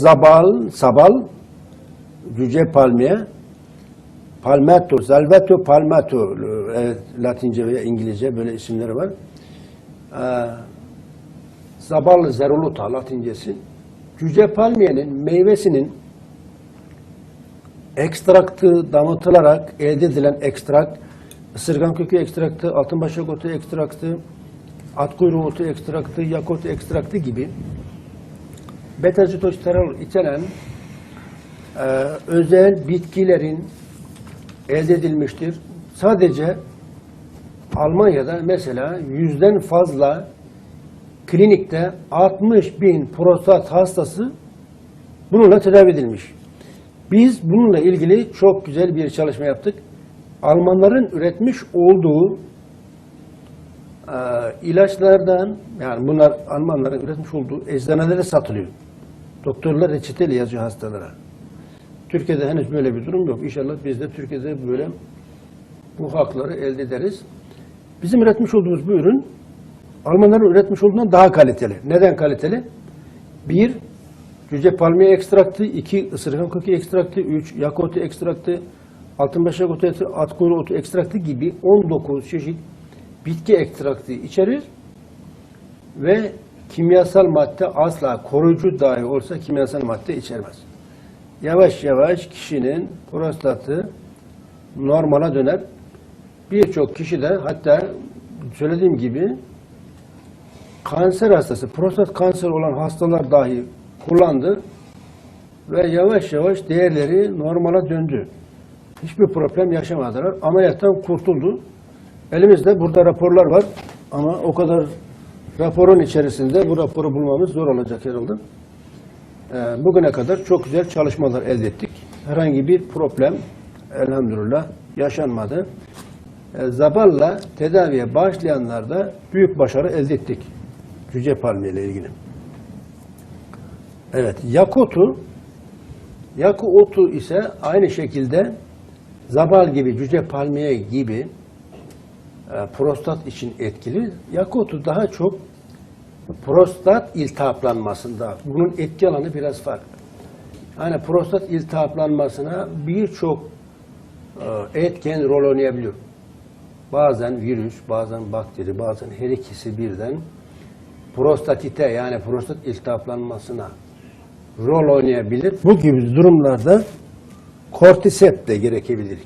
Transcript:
zabal, sabal, cüce palmiye, palmetto, salvetto, palmetto, e, Latince veya İngilizce böyle isimleri var. Ee, zabal zeruluta Latincesi. Cüce palmiyenin meyvesinin ekstraktı damıtılarak elde edilen ekstrakt, ısırgan kökü ekstraktı, altınbaşak otu ekstraktı, at kuyruğu otu ekstraktı, yakut ekstraktı gibi beta-sitosterol içeren e, özel bitkilerin elde edilmiştir. Sadece Almanya'da mesela yüzden fazla klinikte 60 bin prostat hastası bununla tedavi edilmiş. Biz bununla ilgili çok güzel bir çalışma yaptık. Almanların üretmiş olduğu e, ilaçlardan, yani bunlar Almanların üretmiş olduğu eczanelere satılıyor. Doktorlar reçeteli yazıyor hastalara. Türkiye'de henüz böyle bir durum yok. İnşallah biz de Türkiye'de böyle bu hakları elde ederiz. Bizim üretmiş olduğumuz bu ürün Almanların üretmiş olduğundan daha kaliteli. Neden kaliteli? Bir, cüce palmiye ekstraktı, iki, ısırgan kökü ekstraktı, üç, yak otu ekstraktı, altınbaşak otu, ekstraktı, at kuyruğu otu ekstraktı gibi 19 çeşit bitki ekstraktı içerir ve kimyasal madde asla koruyucu dahi olsa kimyasal madde içermez. Yavaş yavaş kişinin prostatı normala döner. Birçok kişi de hatta söylediğim gibi kanser hastası, prostat kanseri olan hastalar dahi kullandı ve yavaş yavaş değerleri normala döndü. Hiçbir problem yaşamadılar. Ameliyattan kurtuldu. Elimizde burada raporlar var ama o kadar raporun içerisinde bu raporu bulmamız zor olacak herhalde. Ee, Bugüne kadar çok güzel çalışmalar elde ettik. Herhangi bir problem elhamdülillah yaşanmadı. Ee, Zaballa tedaviye başlayanlarda büyük başarı elde ettik. Cüce palmiye ile ilgili. Evet, yakutu yaku otu ise aynı şekilde zabal gibi, cüce palmiye gibi e, prostat için etkili. Yakutu daha çok prostat iltihaplanmasında. Bunun etki alanı biraz farklı. Yani prostat iltihaplanmasına birçok e, etken rol oynayabiliyor. Bazen virüs, bazen bakteri, bazen her ikisi birden prostatite yani prostat iltihaplanmasına rol oynayabilir. Bu gibi durumlarda kortisep de gerekebilir.